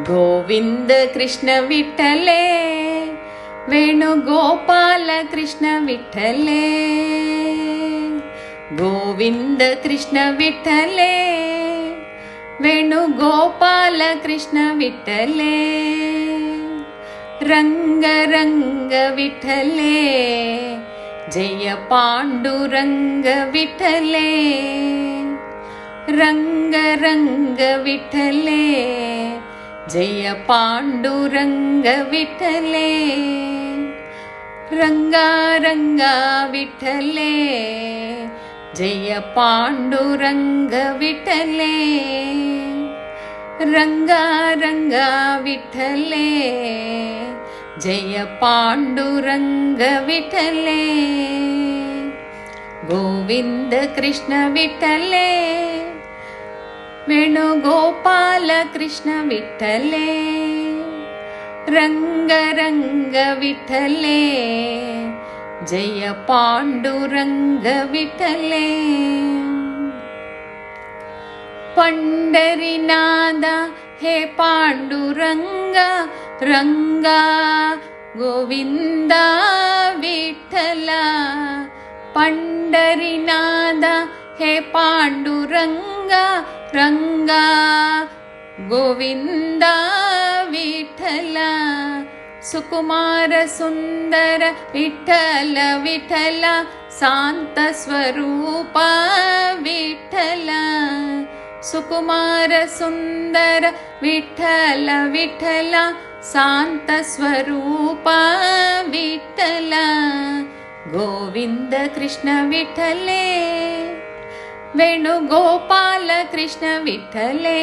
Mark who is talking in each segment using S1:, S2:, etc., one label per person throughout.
S1: गोविन्द कृष्ण विठ्ठले वेणुगोपल कृष्ण विठ्ठले गोविन्द कृष्ण विठ्ठले वेणुगोपल कृष्ण विठ्ठले रङ्गविठले जय पाण्डुरङ्गवि रङ्गविठले जय पाण्डुरङ्गविठले रङ्गारङ्गा विठले जय पाण्डुरङ्गविठले रङ्गारङ्गा विठले जय पाण्डुरङ्गविठले गोविन्द कृष्ण विठले वेणुगोपालकृष्ण विठले जय पाण्डुरङ्गविठले पण्डरिनाद हे पाण्डुरङ्ग रङ्गा गोविन्द विठला पण्डरिनाद हे पाण्डुरङ्ग रङ्गा गोविन्दकुमार सुन्दर विठ्ठल विठ्ठला शान्तस्वरूप विठला सुकुमा सुन्दर विठल विठ्ठला शान्तस्वरूपा विठ्ठला गोविन्द कृष्ण विठले वेणुगोपालकृष्ण विठ्ठले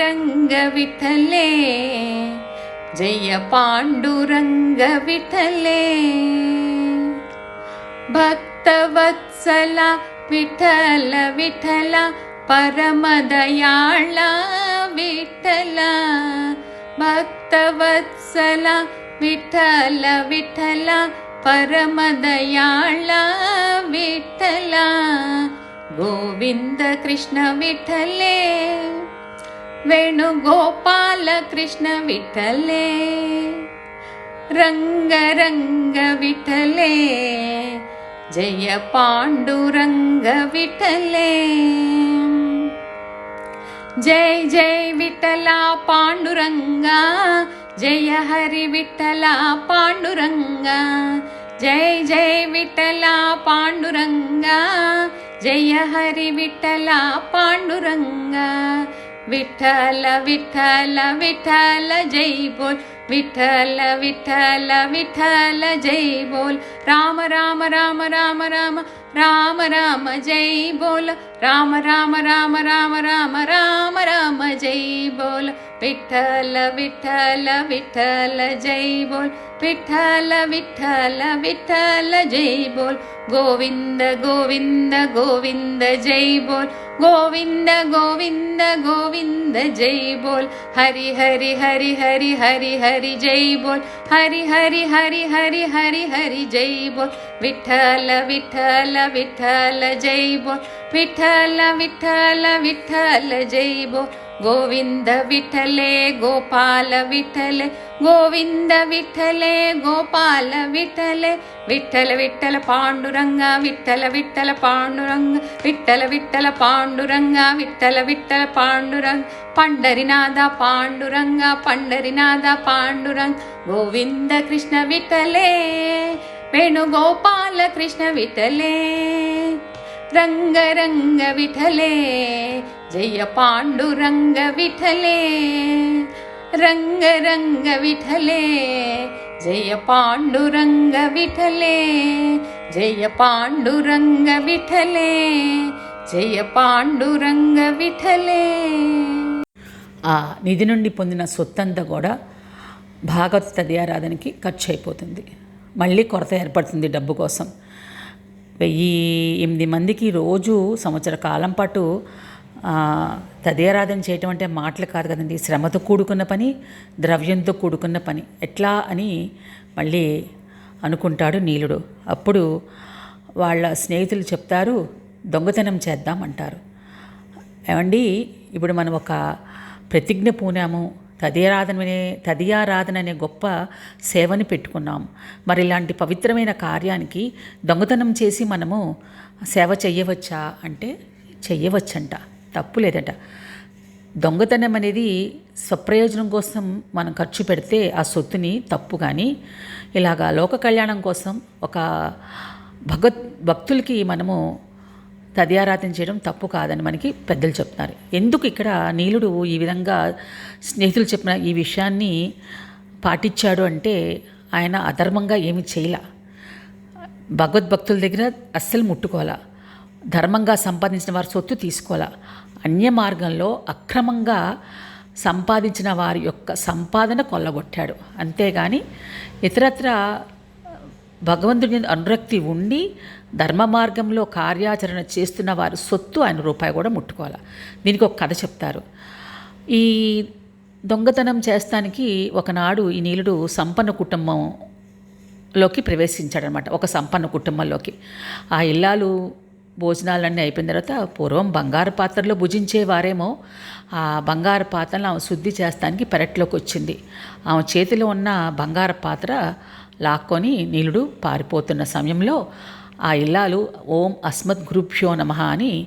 S1: रङ्गविठले जय पाण्डुरङ्गविठले भक्तवत्सला विठल विठ्ठलविठला परमदयाळा विठला भक्तवत्सला विठल विठ्ठलविठला परमदयाळ विठला गोविन्द कृष्ण विठ्ठले वेणुगोपाल कृष्ण विठ्ठले रङ्गरङ्गविठले जय पाण्डुरङ्गविठले जय जय विठला पाण्डुरङ्गा जय हरि विठ्ठला पाण्डुरङ्गा जय जय विठ्ठला पाण्डुरङ्गा जय हरि विठ्ठला पाण्डुरङ्गा विठ्ठल विठ्ठल विठ्ठल जय बोल विठ्ठल विठ्ठल विठ्ठल जय बोल राम राम राम राम राम राम राम जय बोल राम राम राम राम राम राम राम जय बोल विठ्ठल विठ्ठल विठ्ठल जय बोल। विठ्ठल विठ्ठल विठ्ठल जय बोल। गोविन्द गोविन्द गोविन्द जय बोल। गोविन्द गोविन्द गोविन्द जय बोल। हरि हरि हरि हरि हरि हरि जय बोल। हरि हरि हरि हरि हरि हरि जय बोल। विठ्ठल विठ्ठल विठ्ठल जय बोल। विठ्ठल विठ्ठल विठ्ठल जय बोल गोविन्द विठ्ठले गोपाल विठ्ठले गोविन्द विठ्ठले गोपाल विठ्ठले विठ्ठल विठ्ठल पाण्डुरङ्ग विठ्ठल विठ्ठल पाण्डुरङ्ग विठ्ठल विठ्ठल पाण्डुरङ्ग विठ्ठल विठ्ठल पाण्डुरङ्ग पंढरीनाथ पाण्डुरङ्ग पंढरीनाथ पाण्डुरङ्ग गोविन्द कृष्ण विठ्ठले वेणुगोपाल कृष्ण विठ्ठले रङ्ग रङ्ग विठले జయ పాండురంగ విఠలే రంగ రంగ విఠలే జయ పాండురంగ విఠలే జయ పాండురంగ విఠలే జయ పాండురంగ విఠలే.
S2: ఆ నిధి నుండి పొందిన సొత్తంతా కూడా భాగవత తదియారాధనకి ఖర్చు అయిపోతుంది మళ్ళీ కొరత ఏర్పడుతుంది డబ్బు కోసం. వెయ్యి ఎనిమిది మందికి రోజు సంవత్సర కాలం పాటు తదేరాధన చేయటం అంటే మాటలు కాదు కదండి. శ్రమతో కూడుకున్న పని ద్రవ్యంతో కూడుకున్న పని. ఎట్లా అని మళ్ళీ అనుకుంటాడు నీలుడు. అప్పుడు వాళ్ళ స్నేహితులు చెప్తారు దొంగతనం చేద్దాం అంటారు. ఏమండి ఇప్పుడు మనం ఒక ప్రతిజ్ఞ పూనాము తదేరాధననే తదియారాధన అనే గొప్ప సేవని పెట్టుకున్నాం. మరి ఇలాంటి పవిత్రమైన కార్యానికి దొంగతనం చేసి మనము సేవ చెయ్యవచ్చా అంటే చెయ్యవచ్చంట. తప్పు లేదట దొంగతనం అనేది స్వప్రయోజనం కోసం మనం ఖర్చు పెడితే ఆ సొత్తుని తప్పు కానీ ఇలాగా లోక కళ్యాణం కోసం ఒక భగవత్ భక్తులకి మనము తదియారాధన చేయడం తప్పు కాదని మనకి పెద్దలు చెప్తున్నారు. ఎందుకు ఇక్కడ నీలుడు ఈ విధంగా స్నేహితులు చెప్పిన ఈ విషయాన్ని పాటించాడు అంటే ఆయన అధర్మంగా ఏమి చేయలే. భగవద్భక్తుల దగ్గర అస్సలు ముట్టుకోవాలా. ధర్మంగా సంపాదించిన వారి సొత్తు తీసుకోవాలా. అన్య మార్గంలో అక్రమంగా సంపాదించిన వారి యొక్క సంపాదన కొల్లగొట్టాడు. అంతేగాని ఇతరత్ర భగవంతుడి అనురక్తి ఉండి ధర్మ మార్గంలో కార్యాచరణ చేస్తున్న వారి సొత్తు ఆయన రూపాయి కూడా ముట్టుకోవాలి. దీనికి ఒక కథ చెప్తారు. ఈ దొంగతనం చేస్తానికి ఒకనాడు ఈ నీలుడు సంపన్న కుటుంబంలోకి ప్రవేశించాడనమాట. ఒక సంపన్న కుటుంబంలోకి. ఆ ఇల్లాలు భోజనాలన్నీ అయిపోయిన తర్వాత పూర్వం బంగారు పాత్రలో భుజించేవారేమో. ఆ బంగారు పాత్రను ఆమె శుద్ధి చేస్తానికి పెరట్లోకి వచ్చింది. ఆమె చేతిలో ఉన్న బంగారు పాత్ర లాక్కొని నీలుడు పారిపోతున్న సమయంలో ఆ ఇల్లాలు ఓం అస్మద్ గురుభ్యో నమ అని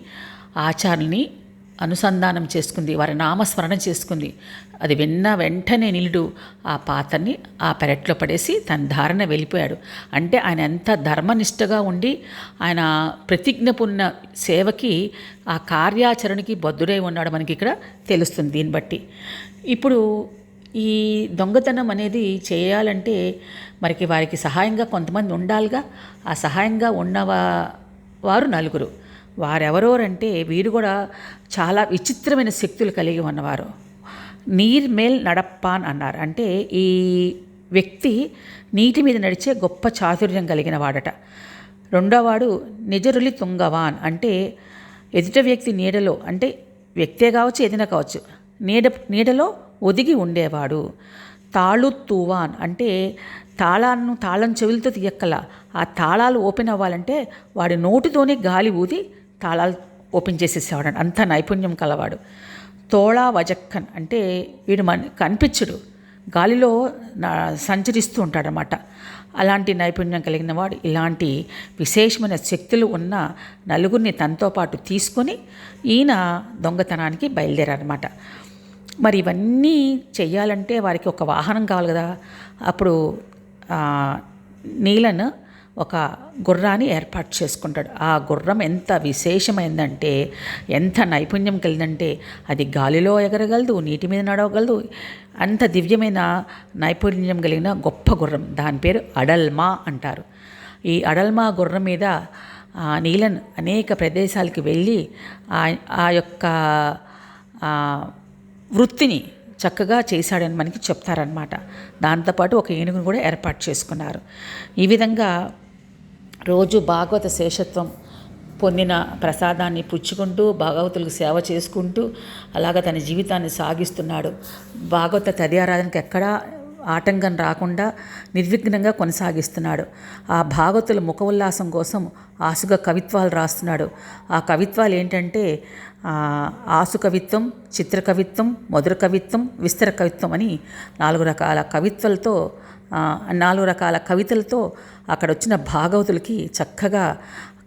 S2: ఆచార్యుల్ని అనుసంధానం చేసుకుంది వారి నామస్మరణ చేసుకుంది. అది విన్న వెంటనే నిలుడు ఆ పాత్రని ఆ పెరట్లో పడేసి తన ధారణ వెళ్ళిపోయాడు. అంటే ఆయన ఎంత ధర్మనిష్టగా ఉండి ఆయన ప్రతిజ్ఞపున్న సేవకి ఆ కార్యాచరణకి బద్దుడై ఉన్నాడు మనకి ఇక్కడ తెలుస్తుంది దీన్ని బట్టి. ఇప్పుడు ఈ దొంగతనం అనేది చేయాలంటే మరికి వారికి సహాయంగా కొంతమంది ఉండాలిగా. ఆ సహాయంగా ఉన్నవా వారు నలుగురు. వారెవరోరంటే వీరు కూడా చాలా విచిత్రమైన శక్తులు కలిగి ఉన్నవారు. నీర్ మేల్ నడప్పాన్ అన్నారు. అంటే ఈ వ్యక్తి నీటి మీద నడిచే గొప్ప చాతుర్యం కలిగిన వాడట రెండోవాడు నిజరులి తుంగవాన్. అంటే ఎదుట వ్యక్తి నీడలో అంటే వ్యక్తే కావచ్చు ఏదైనా కావచ్చు నీడ నీడలో ఒదిగి ఉండేవాడు. తాళు తూవాన్. అంటే తాళాలను తాళం చెవులతో తీయక్కల. ఆ తాళాలు ఓపెన్ అవ్వాలంటే వాడి నోటితోనే గాలి ఊది తాళాలు ఓపెన్ చేసేసేవాడు అంత నైపుణ్యం కలవాడు. తోళా వజక్కన్ అంటే వీడు మన కనిపించడు. గాలిలో నా- సంచరిస్తూ ఉంటాడనమాట అలాంటి నైపుణ్యం కలిగిన వాడు ఇలాంటి విశేషమైన శక్తులు ఉన్న నలుగురిని తనతో పాటు తీసుకొని ఈయన దొంగతనానికి బయలుదేరారనమాట మరి ఇవన్నీ చేయాలంటే వారికి ఒక వాహనం కావాలి కదా. అప్పుడు ఆ, నీలను ఒక గుర్రాన్ని ఏర్పాటు చేసుకుంటాడు. ఆ గుర్రం ఎంత విశేషమైందంటే ఎంత నైపుణ్యం కలిగిందంటే అది గాలిలో ఎగరగలదు నీటి మీద నడవగలదు. అంత దివ్యమైన నైపుణ్యం కలిగిన గొప్ప గుర్రం. దాని పేరు అడల్మా అంటారు. ఈ అడల్మా గుర్రం మీద ఆ, నీలన్ అనేక ప్రదేశాలకు వెళ్ళి ఆ ఆ యొక్క వృత్తిని చక్కగా చేశాడని మనకి చెప్తారనమాట దాంతోపాటు ఒక ఏనుగును కూడా ఏర్పాటు చేసుకున్నారు. ఈ విధంగా రోజు భాగవత శేషత్వం పొందిన ప్రసాదాన్ని పుచ్చుకుంటూ భాగవతులకు సేవ చేసుకుంటూ అలాగ తన జీవితాన్ని సాగిస్తున్నాడు. భాగవత తదియారాధనకు ఎక్కడా ఆటంకం రాకుండా నిర్విఘ్నంగా కొనసాగిస్తున్నాడు. ఆ భాగవతుల ముఖ ఉల్లాసం కోసం ఆసుగా కవిత్వాలు రాస్తున్నాడు. ఆ కవిత్వాలు ఏంటంటే ఆసు కవిత్వం చిత్ర కవిత్వం మధుర కవిత్వం విస్తర కవిత్వం అని నాలుగు రకాల కవిత్వాలతో నాలుగు రకాల కవితలతో అక్కడ వచ్చిన భాగవతులకి చక్కగా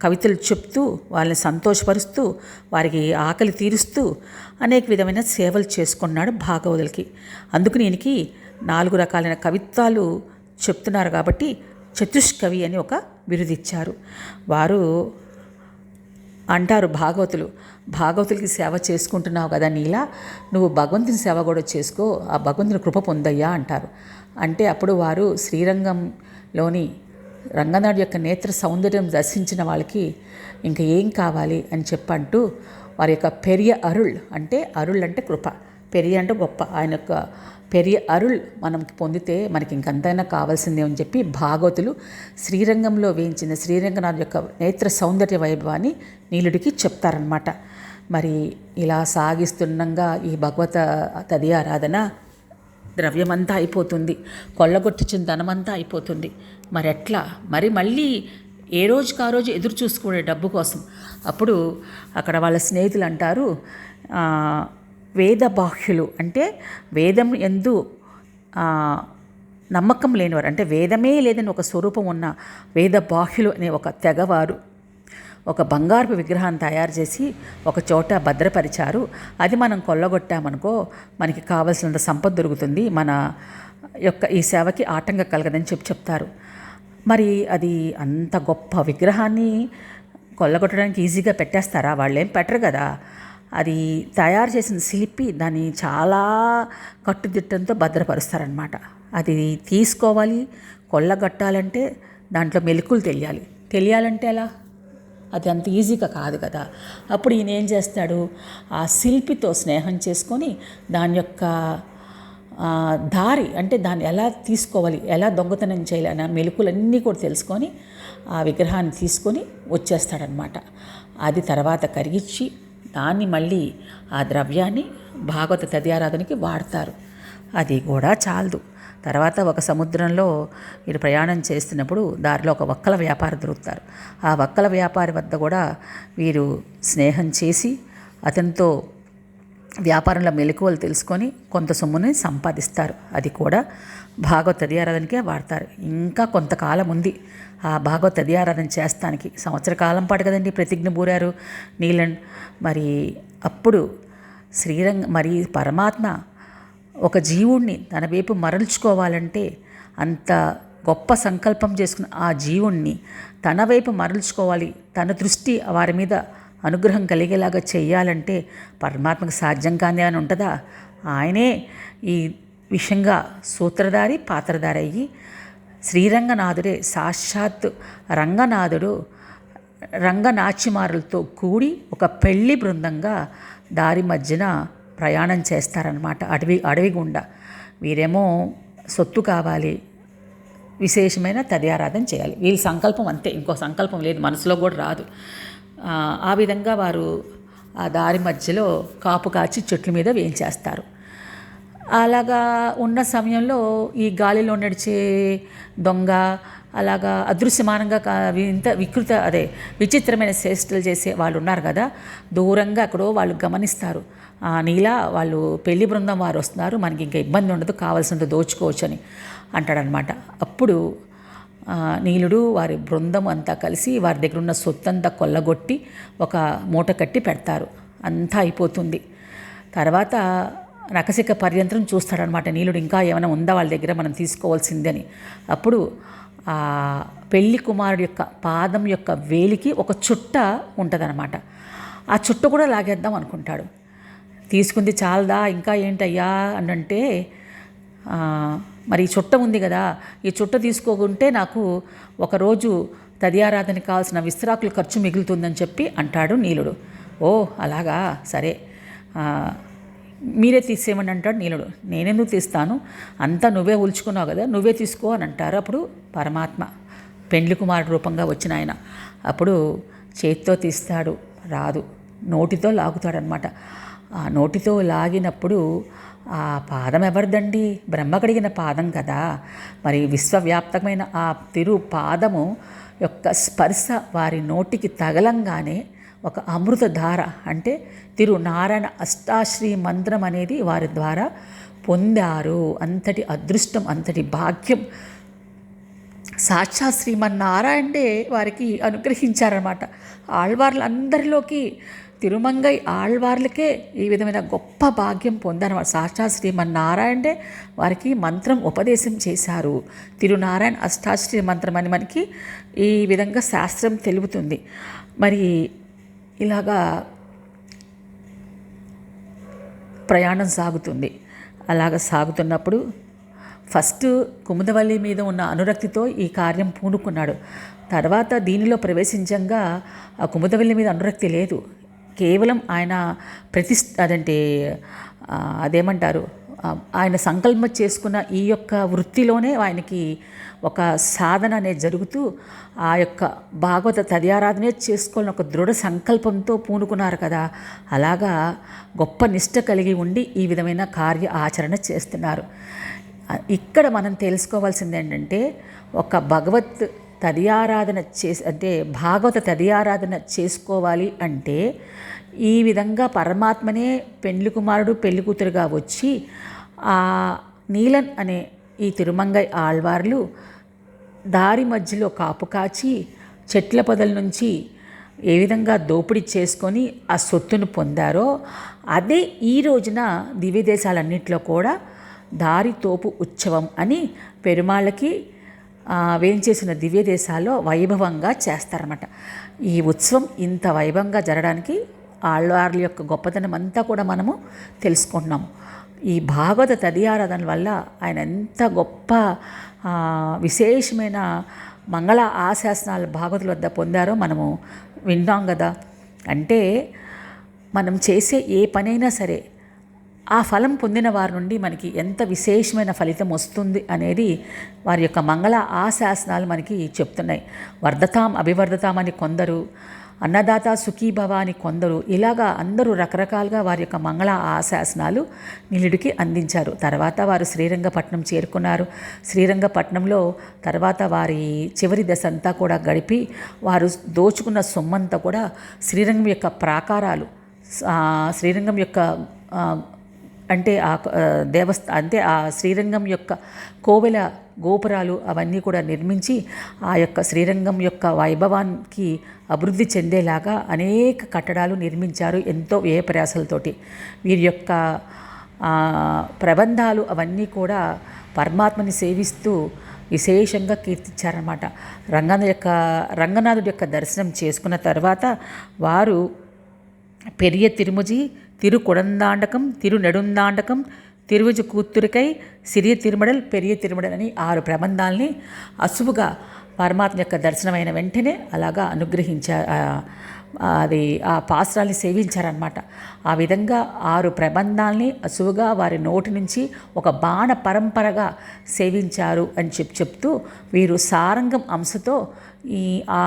S2: కవితలు చెప్తూ వాళ్ళని సంతోషపరుస్తూ వారికి ఆకలి తీరుస్తూ అనేక విధమైన సేవలు చేసుకున్నాడు భాగవతులకి. అందుకు నేనికి నాలుగు రకాలైన కవిత్వాలు చెప్తున్నారు కాబట్టి చతుష్కవి అని ఒక బిరుదిచ్చారు. వారు అంటారు భాగవతులు భాగవతులకి సేవ చేసుకుంటున్నావు కదా నీలా నువ్వు భగవంతుని సేవ కూడా చేసుకో ఆ భగవంతుని కృప పొందయ్యా అంటారు. అంటే అప్పుడు వారు శ్రీరంగంలోని రంగనాథ్ యొక్క నేత్ర సౌందర్యం దర్శించిన వాళ్ళకి ఇంకా ఏం కావాలి అని చెప్పంటూ వారి యొక్క పెరియ అరుళ్ అంటే అరుళ్ అంటే కృప. పెరియ అంటే గొప్ప. ఆయన యొక్క పెరియ అరుళ్ మనం పొందితే మనకి ఇంకంతైనా కావాల్సిందే అని చెప్పి భాగవతులు శ్రీరంగంలో వేయించిన శ్రీరంగనాథ్ యొక్క నేత్ర సౌందర్య వైభవాన్ని నీలుడికి చెప్తారనమాట మరి ఇలా సాగిస్తుండగా ఈ భగవత తది ఆరాధన ద్రవ్యమంతా అయిపోతుంది. కొల్లగొట్టించిన ధనమంతా అయిపోతుంది. మరి ఎట్లా మరి మళ్ళీ ఏ రోజుకి ఆ రోజు ఎదురు చూసుకునే డబ్బు కోసం. అప్పుడు అక్కడ వాళ్ళ స్నేహితులు అంటారు వేద బాహ్యులు అంటే వేదం ఎందు నమ్మకం లేనివారు. అంటే వేదమే లేదని ఒక స్వరూపం ఉన్న వేద బాహ్యులు అనే ఒక తెగవారు. ఒక బంగారపు విగ్రహాన్ని తయారు చేసి ఒక చోట భద్రపరిచారు. అది మనం కొల్లగొట్టామనుకో మనకి కావలసినంత సంపద దొరుకుతుంది. మన యొక్క ఈ సేవకి ఆటంకం కలగదని చెప్పి చెప్తారు. మరి అది అంత గొప్ప విగ్రహాన్ని కొల్లగొట్టడానికి ఈజీగా పెట్టేస్తారా? వాళ్ళు ఏం పెట్టరు కదా. అది తయారు చేసిన శిల్పి దాన్ని చాలా కట్టుదిట్టంతో భద్రపరుస్తారనమాట అది తీసుకోవాలి కొల్లగట్టాలంటే దాంట్లో మెలుకులు తెలియాలి. తెలియాలంటే ఎలా? అది అంత ఈజీగా కాదు కదా. అప్పుడు ఈయన ఏం చేస్తాడు? ఆ శిల్పితో స్నేహం చేసుకొని దాని యొక్క దారి అంటే దాన్ని ఎలా తీసుకోవాలి ఎలా దొంగతనం చేయాలన్న మెలుకులన్నీ మెలకులన్నీ కూడా తెలుసుకొని ఆ విగ్రహాన్ని తీసుకొని వచ్చేస్తాడనమాట. అది తర్వాత కరిగించి దాన్ని మళ్ళీ ఆ ద్రవ్యాన్ని భాగవత తదియారాధనకి వాడతారు. అది కూడా చాలదు. తర్వాత ఒక సముద్రంలో వీరు ప్రయాణం చేస్తున్నప్పుడు దారిలో ఒక వక్కల వ్యాపారి దొరుకుతారు. ఆ వక్కల వ్యాపారి వద్ద కూడా వీరు స్నేహం చేసి అతనితో వ్యాపారంలో మెలకువలు తెలుసుకొని కొంత సొమ్ముని సంపాదిస్తారు. అది కూడా భాగవత తదియారాధనకే వాడతారు. ఇంకా కొంతకాలం ఉంది. ఆ భాగవత తదియారాధన చేస్తానికి సంవత్సర కాలం పాటు కదండి ప్రతిజ్ఞ బూరారు నీలన్ మరి అప్పుడు శ్రీరంగ మరి పరమాత్మ ఒక జీవుణ్ణి తన వైపు మరల్చుకోవాలంటే అంత గొప్ప సంకల్పం చేసుకున్న ఆ జీవుణ్ణి తన వైపు మరల్చుకోవాలి తన దృష్టి వారి మీద అనుగ్రహం కలిగేలాగా చేయాలంటే పరమాత్మకు సాధ్యం కాని అని ఉంటుందా? ఆయనే ఈ విషయంగా సూత్రధారి పాత్రధారి అయ్యి శ్రీరంగనాథుడే సాక్షాత్ రంగనాథుడు రంగనాచిమారులతో కూడి ఒక పెళ్ళి బృందంగా దారి మధ్యన ప్రయాణం చేస్తారనమాట అడవి అడవి గుండా. వీరేమో సొత్తు కావాలి. విశేషమైన తదియారాధన చేయాలి. వీళ్ళ సంకల్పం అంతే. ఇంకో సంకల్పం లేదు. మనసులో కూడా రాదు. ఆ, విధంగా వారు ఆ దారి మధ్యలో కాపు కాచి చెట్ల మీద వేయించేస్తారు. అలాగా ఉన్న సమయంలో ఈ గాలిలో నడిచే దొంగ అలాగా అదృశ్యమానంగా కా- ఇంత వికృత అదే విచిత్రమైన చేష్టలు చేసే వాళ్ళు ఉన్నారు కదా. దూరంగా అక్కడో వాళ్ళు గమనిస్తారు. ఆ, నీలా వాళ్ళు పెళ్ళి బృందం వారు వస్తున్నారు. మనకి ఇంకా ఇబ్బంది ఉండదు కావాల్సినంత దోచుకోవచ్చు అని అంటాడనమాట. అప్పుడు నీలుడు వారి బృందం అంతా కలిసి వారి దగ్గర ఉన్న సొత్తంతా కొల్లగొట్టి ఒక మూట కట్టి పెడతారు. అంతా అయిపోతుంది. తర్వాత నకసిక పర్యంతరం చూస్తాడనమాట నీలుడు ఇంకా ఏమైనా ఉందా వాళ్ళ దగ్గర? మనం తీసుకోవాల్సిందని. అప్పుడు పెళ్ళి కుమారుడు యొక్క పాదం యొక్క వేలికి ఒక చుట్ట ఉంటుందన్నమాట. ఆ చుట్ట కూడా లాగేద్దాం అనుకుంటాడు. తీసుకుంది చాలదా ఇంకా ఏంటయ్యా అని అంటే మరి ఈ చుట్ట ఉంది కదా ఈ చుట్ట తీసుకోకుంటే నాకు ఒకరోజు తదియారాధనకి కావాల్సిన విస్తరాకుల ఖర్చు మిగులుతుందని చెప్పి అంటాడు నీలుడు. ఓ అలాగా? సరే. మీరే తీసేయమని అంటాడు నీలుడు. నేనెందుకు తీస్తాను? అంతా నువ్వే ఉల్చుకున్నావు కదా నువ్వే తీసుకో అని అంటారు. అప్పుడు పరమాత్మ పెండ్లి కుమారుడు రూపంగా వచ్చిన ఆయన. అప్పుడు చేత్తో తీస్తాడు రాదు. నోటితో లాగుతాడనమాట ఆ నోటితో లాగినప్పుడు ఆ పాదం ఎవరిదండి? బ్రహ్మ కడిగిన పాదం కదా. మరి విశ్వవ్యాప్తమైన ఆ తిరు పాదము యొక్క స్పర్శ వారి నోటికి తగలంగానే ఒక అమృతధార అంటే తిరు నారాయణ అష్టాశ్రీ మంత్రం అనేది వారి ద్వారా పొందారు. అంతటి అదృష్టం అంతటి భాగ్యం. సాక్షాత్ శ్రీమన్నారాయణే వారికి అనుగ్రహించారన్నమాట. ఆళ్వార్లందరిలోకి తిరుమంగై ఆళ్వార్లకే ఈ విధమైన గొప్ప భాగ్యం పొందారన్నమాట. సాక్షాత్ శ్రీమన్నారాయణే వారికి మంత్రం ఉపదేశం చేశారు. తిరునారాయణ అష్టాశ్రీ మంత్రం అని మనకి ఈ విధంగా శాస్త్రం తెలుపుతుంది. మరి ఇలాగా ప్రయాణం సాగుతుంది. అలాగ సాగుతున్నప్పుడు ఫస్ట్ కుముదవల్లి మీద ఉన్న అనురక్తితో ఈ కార్యం పూనుకున్నాడు. తర్వాత దీనిలో ప్రవేశించంగా ఆ కుముదవల్లి మీద అనురక్తి లేదు. కేవలం ఆయన ప్రతిష్ట అదంటే అదేమంటారు? ఆయన సంకల్పం చేసుకున్న ఈ యొక్క వృత్తిలోనే ఆయనకి ఒక సాధన అనేది జరుగుతూ ఆ యొక్క భాగవత తదియారాధనే చేసుకోవాలని ఒక దృఢ సంకల్పంతో పూనుకున్నారు కదా. అలాగా గొప్ప నిష్ట కలిగి ఉండి ఈ విధమైన కార్య ఆచరణ చేస్తున్నారు. ఇక్కడ మనం తెలుసుకోవాల్సింది ఏంటంటే ఒక భగవత్ తదియారాధన చేసి అంటే భాగవత తదియారాధన చేసుకోవాలి అంటే ఈ విధంగా పరమాత్మనే పెండ్లి కుమారుడు పెళ్ళి కూతురుగా వచ్చి ఆ నీలన్ అనే ఈ తిరుమంగై ఆళ్వార్లు దారి మధ్యలో కాపు కాచి చెట్ల పొదల నుంచి ఏ విధంగా దోపిడీ చేసుకొని ఆ సొత్తును పొందారో అదే ఈ రోజున దివ్యదేశాలన్నింటిలో కూడా దారి తోపు ఉత్సవం అని పెరుమాళ్ళకి వేయించేసిన వేంచేసిన దివ్య దేశాల్లో వైభవంగా చేస్తారన్నమాట. ఈ ఉత్సవం ఇంత వైభవంగా జరగడానికి ఆళ్వార్ల యొక్క గొప్పతనం అంతా కూడా మనము తెలుసుకుంటున్నాము. ఈ భాగవత తదియారాధన వల్ల ఆయన ఎంత గొప్ప విశేషమైన మంగళ ఆశాసనాలు భాగవతుల వద్ద పొందారో మనము విన్నాం కదా. అంటే మనం చేసే ఏ పనైనా సరే ఆ ఫలం పొందిన వారి నుండి మనకి ఎంత విశేషమైన ఫలితం వస్తుంది అనేది వారి యొక్క మంగళ ఆశాసనాలు మనకి చెప్తున్నాయి. వర్ధతాం అభివర్ధతాం అని కొందరు అన్నదాత సుఖీభవ అని కొందరు ఇలాగా అందరూ రకరకాలుగా వారి యొక్క మంగళ ఆశాసనాలు నిలుడికి అందించారు. తర్వాత వారు శ్రీరంగపట్నం చేరుకున్నారు. శ్రీరంగపట్నంలో తర్వాత వారి చివరి దశ అంతా కూడా గడిపి వారు దోచుకున్న సొమ్మంతా కూడా శ్రీరంగం యొక్క ప్రాకారాలు శ్రీరంగం యొక్క అంటే ఆ దేవస్థ అంటే ఆ శ్రీరంగం యొక్క కోవెల గోపురాలు అవన్నీ కూడా నిర్మించి ఆ యొక్క శ్రీరంగం యొక్క వైభవానికి అభివృద్ధి చెందేలాగా అనేక కట్టడాలు నిర్మించారు ఎంతో వ్యయప్రయాసాలతోటి. వీరి యొక్క ప్రబంధాలు అవన్నీ కూడా పరమాత్మని సేవిస్తూ విశేషంగా కీర్తించారన్నమాట. రంగనాథ యొక్క రంగనాథుడి యొక్క దర్శనం చేసుకున్న తర్వాత వారు పెరియ తిరుముజి తిరు குடந்தாண்டகம் తిరు நெடுந்தாண்டகம் திருவஜு கூத்துருக்கை సిరియ తిరుమడల్ పెరియ తిరుమడల్ అని ఆరు ప్రబంధాల్ని అసువుగా పరమాత్మ యొక్క దర్శనమైన వెంటనే అలాగా అనుగ్రహించారు అది ఆ పాత్రాల్ని సేవించారనమాట ఆ విధంగా ఆరు ప్రబంధాల్ని అసువుగా వారి నోటి నుంచి ఒక బాణ పరంపరగా సేవించారు అని చెప్పి చెప్తూ వీరు సారంగం అంశతో ఈ ఆ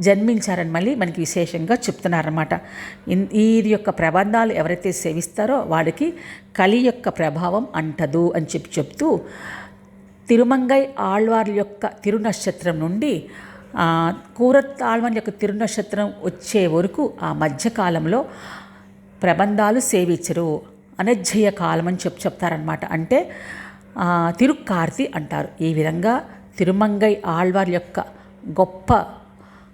S2: జన్మించారని మళ్ళీ మనకి విశేషంగా చెప్తున్నారన్నమాట. ఇన్- ఈ యొక్క ప్రబంధాలు ఎవరైతే సేవిస్తారో వాడికి కలి యొక్క ప్రభావం అంటదు అని చెప్పి చెప్తూ తిరుమంగై ఆళ్వార్ల యొక్క తిరునక్షత్రం నుండి కూరత్ ఆళ్వాన్ యొక్క తిరునక్షత్రం వచ్చే వరకు ఆ మధ్యకాలంలో ప్రబంధాలు సేవించరు. అనజ్జయ కాలం అని చెప్పి చెప్తారనమాట అంటే తిరుక్కార్తి అంటారు. ఈ విధంగా తిరుమంగై ఆళ్వార్ యొక్క గొప్ప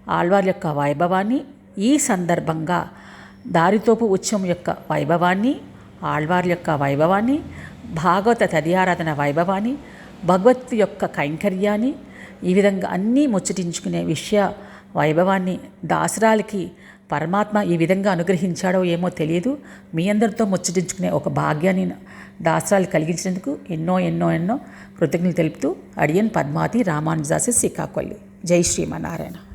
S2: ఆళ్వార్ యొక్క వైభవాన్ని ఈ సందర్భంగా దారితోపు ఉత్సవం యొక్క వైభవాన్ని ఆళ్వార్ యొక్క వైభవాన్ని భాగవత తదియారాధన వైభవాన్ని భగవత్ యొక్క కైంకర్యాన్ని ఈ విధంగా అన్నీ ముచ్చటించుకునే విషయ వైభవాన్ని దాసరాలకి పరమాత్మ ఈ విధంగా అనుగ్రహించాడో ఏమో తెలియదు. మీ అందరితో ముచ్చటించుకునే ఒక భాగ్యాన్ని దాసరాలు కలిగించినందుకు ఎన్నో ఎన్నో ఎన్నో కృతజ్ఞతలు తెలుపుతూ అడియన్ పద్మావతి రామానుజాసి శ్రీకాకొల్లి జై శ్రీమన్నారాయణ